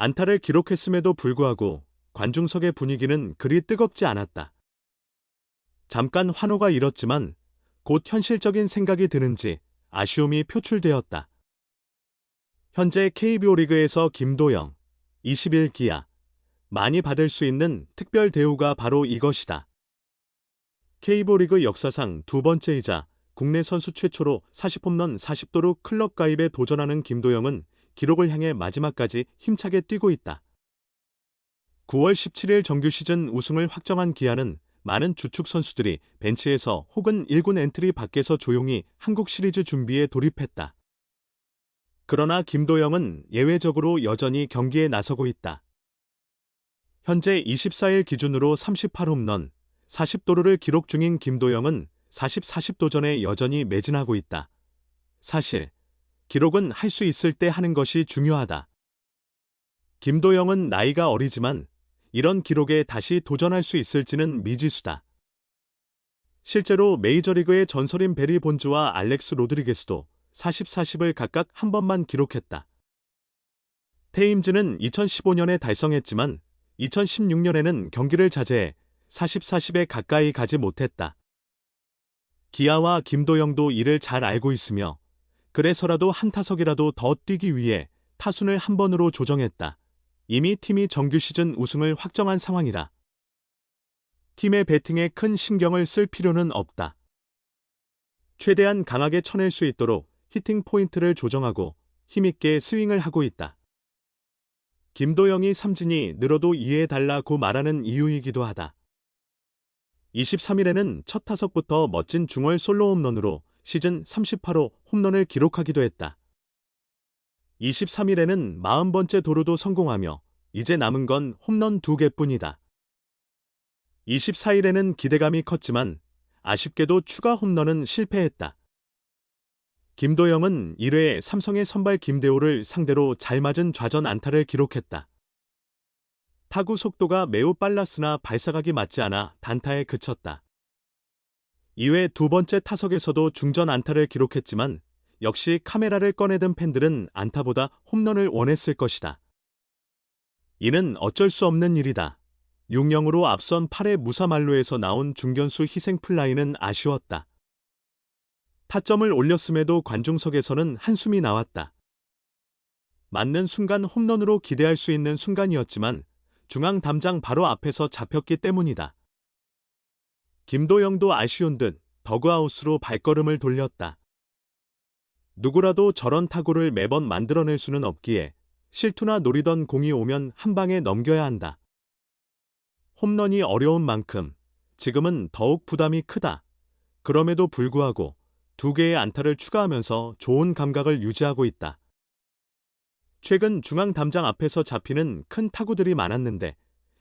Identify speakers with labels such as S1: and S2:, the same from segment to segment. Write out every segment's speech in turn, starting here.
S1: 안타를 기록했음에도 불구하고 관중석의 분위기는 그리 뜨겁지 않았다. 잠깐 환호가 일었지만 곧 현실적인 생각이 드는지 아쉬움이 표출되었다. 현재 KBO 리그에서 김도영, 21기아, 많이 받을 수 있는 특별 대우가 바로 이것이다. KBO 리그 역사상 두 번째이자 국내 선수 최초로 40홈런 40도루 클럽 가입에 도전하는 김도영은 기록을 향해 마지막까지 힘차게 뛰고 있다. 9월 17일 정규 시즌 우승을 확정한 기아는 많은 주축 선수들이 벤치에서 혹은 1군 엔트리 밖에서 조용히 한국 시리즈 준비에 돌입했다. 그러나 김도영은 예외적으로 여전히 경기에 나서고 있다. 현재 24일 기준으로 38홈런, 40도루를 기록 중인 김도영은 40, 40도전에 여전히 매진하고 있다. 사실, 기록은 할 수 있을 때 하는 것이 중요하다. 김도영은 나이가 어리지만 이런 기록에 다시 도전할 수 있을지는 미지수다. 실제로 메이저리그의 전설인 베리 본즈와 알렉스 로드리게스도 40, 40을 각각 한 번만 기록했다. 테임즈는 2015년에 달성했지만 2016년에는 경기를 자제해 40, 40에 가까이 가지 못했다. 기아와 김도영도 이를 잘 알고 있으며 그래서라도 한 타석이라도 더 뛰기 위해 타순을 한 번으로 조정했다. 이미 팀이 정규 시즌 우승을 확정한 상황이라 팀의 배팅에 큰 신경을 쓸 필요는 없다. 최대한 강하게 쳐낼 수 있도록 히팅 포인트를 조정하고 힘있게 스윙을 하고 있다. 김도영이 삼진이 늘어도 이해해달라고 말하는 이유이기도 하다. 23일에는 첫 타석부터 멋진 중월 솔로 홈런으로 시즌 38호 홈런을 기록하기도 했다. 23일에는 40번째 도루도 성공하며 이제 남은 건 홈런 2개뿐이다. 24일에는 기대감이 컸지만 아쉽게도 추가 홈런은 실패했다. 김도영은 1회 삼성의 선발 김대호를 상대로 잘 맞은 좌전 안타를 기록했다. 타구 속도가 매우 빨랐으나 발사각이 맞지 않아 단타에 그쳤다. 이외 두 번째 타석에서도 중전 안타를 기록했지만 역시 카메라를 꺼내든 팬들은 안타보다 홈런을 원했을 것이다. 이는 어쩔 수 없는 일이다. 6영으로 앞선 8회 무사말로에서 나온 중견수 희생 플라이는 아쉬웠다. 타점을 올렸음에도 관중석에서는 한숨이 나왔다. 맞는 순간 홈런으로 기대할 수 있는 순간이었지만 중앙 담장 바로 앞에서 잡혔기 때문이다. 김도영도 아쉬운 듯 더그아웃으로 발걸음을 돌렸다. 누구라도 저런 타구를 매번 만들어낼 수는 없기에 실투나 노리던 공이 오면 한 방에 넘겨야 한다. 홈런이 어려운 만큼 지금은 더욱 부담이 크다. 그럼에도 불구하고 두 개의 안타를 추가하면서 좋은 감각을 유지하고 있다. 최근 중앙 담장 앞에서 잡히는 큰 타구들이 많았는데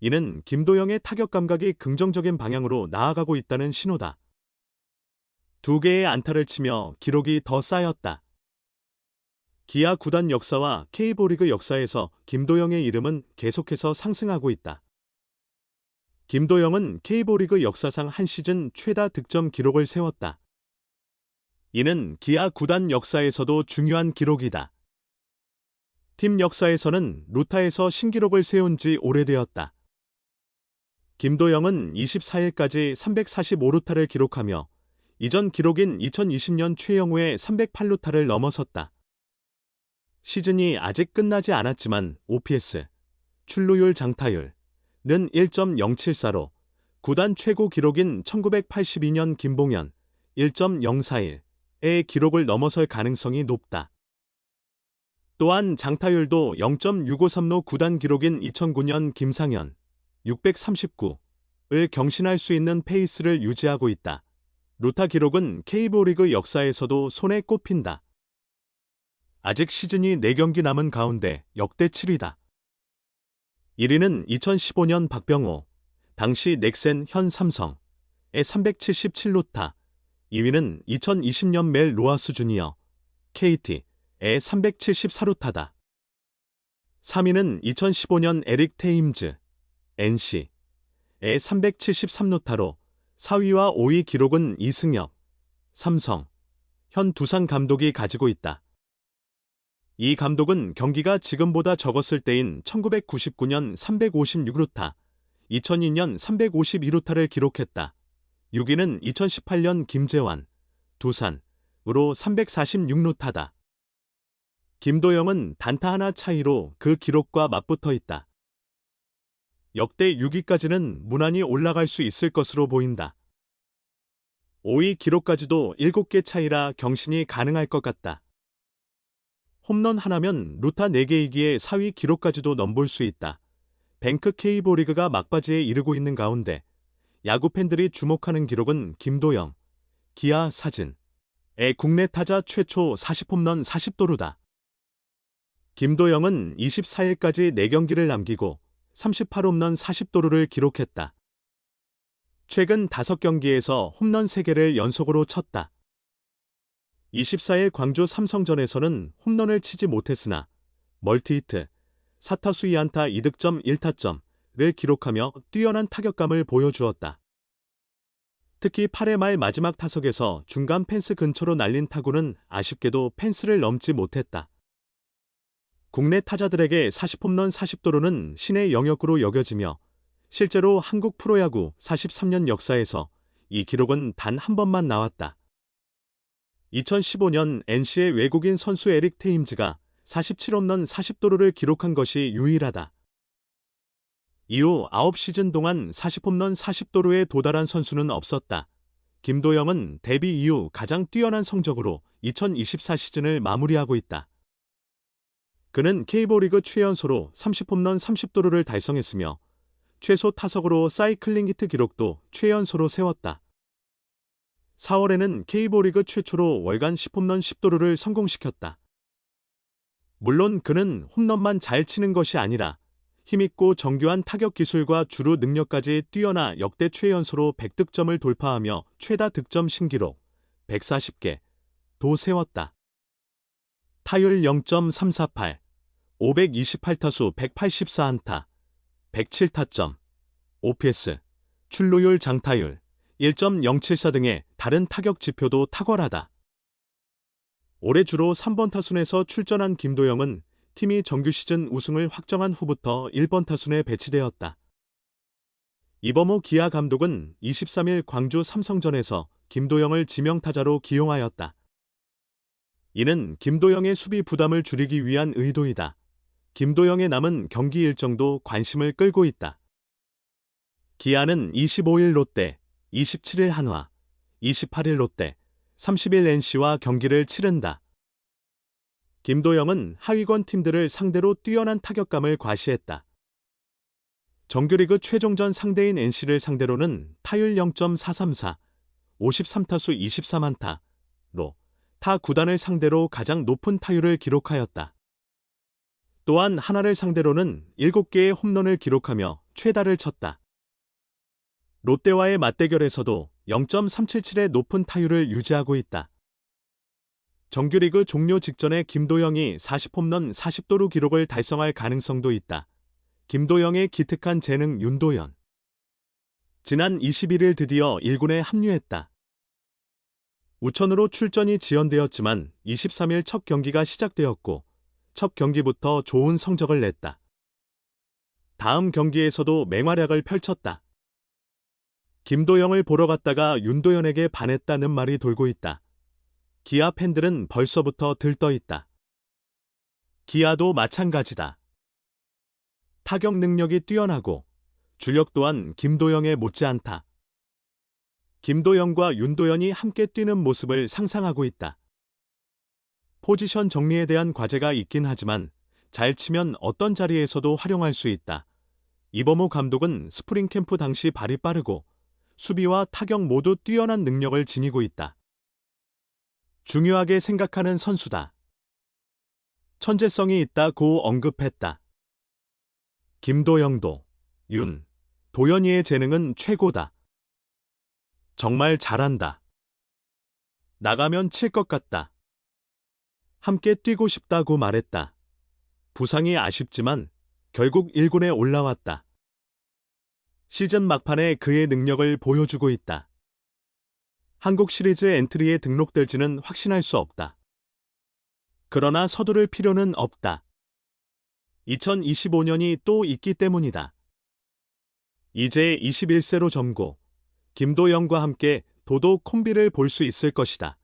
S1: 이는 김도영의 타격 감각이 긍정적인 방향으로 나아가고 있다는 신호다. 두 개의 안타를 치며 기록이 더 쌓였다. 기아 구단 역사와 K보리그 역사에서 김도영의 이름은 계속해서 상승하고 있다. 김도영은 K보리그 역사상 한 시즌 최다 득점 기록을 세웠다. 이는 기아 구단 역사에서도 중요한 기록이다. 팀 역사에서는 루타에서 신기록을 세운 지 오래되었다. 김도영은 24일까지 345루타를 기록하며 이전 기록인 2020년 최영우의 308루타를 넘어섰다. 시즌이 아직 끝나지 않았지만 OPS, 출루율 장타율, 는 1.074로 구단 최고 기록인 1982년 김봉현 1.041의 기록을 넘어설 가능성이 높다. 또한 장타율도 0.653로 구단 기록인 2009년 김상현 639을 경신할 수 있는 페이스를 유지하고 있다. 루타 기록은 K보리그 역사에서도 손에 꼽힌다. 아직 시즌이 4경기 남은 가운데 역대 7위다. 1위는 2015년 박병호, 당시 넥센 현 삼성의 377루타, 2위는 2020년 멜 로아스 주니어, KT의 374루타다. 3위는 2015년 에릭 테임즈, NC의 373루타로 4위와 5위 기록은 이승엽, 삼성, 현 두산 감독이 가지고 있다. 이 감독은 경기가 지금보다 적었을 때인 1999년 356루타, 2002년 351루타를 기록했다. 6위는 2018년 김재환, 두산으로 346루타다. 김도영은 단타 하나 차이로 그 기록과 맞붙어 있다. 역대 6위까지는 무난히 올라갈 수 있을 것으로 보인다. 5위 기록까지도 7개 차이라 경신이 가능할 것 같다. 홈런 하나면 루타 4개이기에 4위 기록까지도 넘볼 수 있다. 뱅크 K보 리그가 막바지에 이르고 있는 가운데 야구 팬들이 주목하는 기록은 김도영, 기아 사진의 국내 타자 최초 40홈런 40도루다. 김도영은 24일까지 4경기를 남기고 38홈런 40도루를 기록했다. 최근 5경기에서 홈런 3개를 연속으로 쳤다. 24일 광주 삼성전에서는 홈런을 치지 못했으나 멀티히트, 4타수 2안타 2득점 1타점을 기록하며 뛰어난 타격감을 보여주었다. 특히 8회 말 마지막 타석에서 중간 펜스 근처로 날린 타구는 아쉽게도 펜스를 넘지 못했다. 국내 타자들에게 40홈런 40도로는 신의 영역으로 여겨지며 실제로 한국 프로야구 43년 역사에서 이 기록은 단 한 번만 나왔다. 2015년 NC의 외국인 선수 에릭 테임즈가 47홈런 40도루를 기록한 것이 유일하다. 이후 9시즌 동안 40홈런 40도루에 도달한 선수는 없었다. 김도영은 데뷔 이후 가장 뛰어난 성적으로 2024 시즌을 마무리하고 있다. 그는 K보리그 최연소로 30홈런 30도루를 달성했으며 최소 타석으로 사이클링 히트 기록도 최연소로 세웠다. 4월에는 K보리그 최초로 월간 10홈런 10도루를 성공시켰다. 물론 그는 홈런만 잘 치는 것이 아니라 힘있고 정교한 타격 기술과 주루 능력까지 뛰어나 역대 최연소로 100득점을 돌파하며 최다 득점 신기록 140개 도 세웠다. 타율 0.348, 528타수 184안타, 107타점, OPS, 출루율 장타율 1.074 등의 다른 타격 지표도 탁월하다. 올해 주로 3번 타순에서 출전한 김도영은 팀이 정규 시즌 우승을 확정한 후부터 1번 타순에 배치되었다. 이범호 기아 감독은 23일 광주 삼성전에서 김도영을 지명타자로 기용하였다. 이는 김도영의 수비 부담을 줄이기 위한 의도이다. 김도영의 남은 경기 일정도 관심을 끌고 있다. 기아는 25일 롯데, 27일 한화, 28일 롯데, 30일 NC와 경기를 치른다. 김도영은 하위권 팀들을 상대로 뛰어난 타격감을 과시했다. 정규리그 최종전 상대인 NC를 상대로는 타율 0.434, 53타수 23안타로 타 구단을 상대로 가장 높은 타율을 기록하였다. 또한 하나를 상대로는 7개의 홈런을 기록하며 최다를 쳤다. 롯데와의 맞대결에서도 0.377의 높은 타율을 유지하고 있다. 정규리그 종료 직전에 김도영이 40홈런 40도루 기록을 달성할 가능성도 있다. 김도영의 기특한 재능 윤도현. 지난 21일 드디어 1군에 합류했다. 우천으로 출전이 지연되었지만 23일 첫 경기가 시작되었고 첫 경기부터 좋은 성적을 냈다. 다음 경기에서도 맹활약을 펼쳤다. 김도영을 보러 갔다가 윤도현에게 반했다는 말이 돌고 있다. 기아 팬들은 벌써부터 들떠 있다. 기아도 마찬가지다. 타격 능력이 뛰어나고 주력 또한 김도영에 못지않다. 김도영과 윤도현이 함께 뛰는 모습을 상상하고 있다. 포지션 정리에 대한 과제가 있긴 하지만 잘 치면 어떤 자리에서도 활용할 수 있다. 이범호 감독은 스프링 캠프 당시 발이 빠르고 수비와 타격 모두 뛰어난 능력을 지니고 있다. 중요하게 생각하는 선수다. 천재성이 있다고 언급했다. 김도영도, 윤, 도연이의 재능은 최고다. 정말 잘한다. 나가면 칠 것 같다. 함께 뛰고 싶다고 말했다. 부상이 아쉽지만 결국 1군에 올라왔다. 시즌 막판에 그의 능력을 보여주고 있다. 한국 시리즈 엔트리에 등록될지는 확신할 수 없다. 그러나 서두를 필요는 없다. 2025년이 또 있기 때문이다. 이제 21세로 점고, 김도영과 함께 도도 콤비를 볼 수 있을 것이다.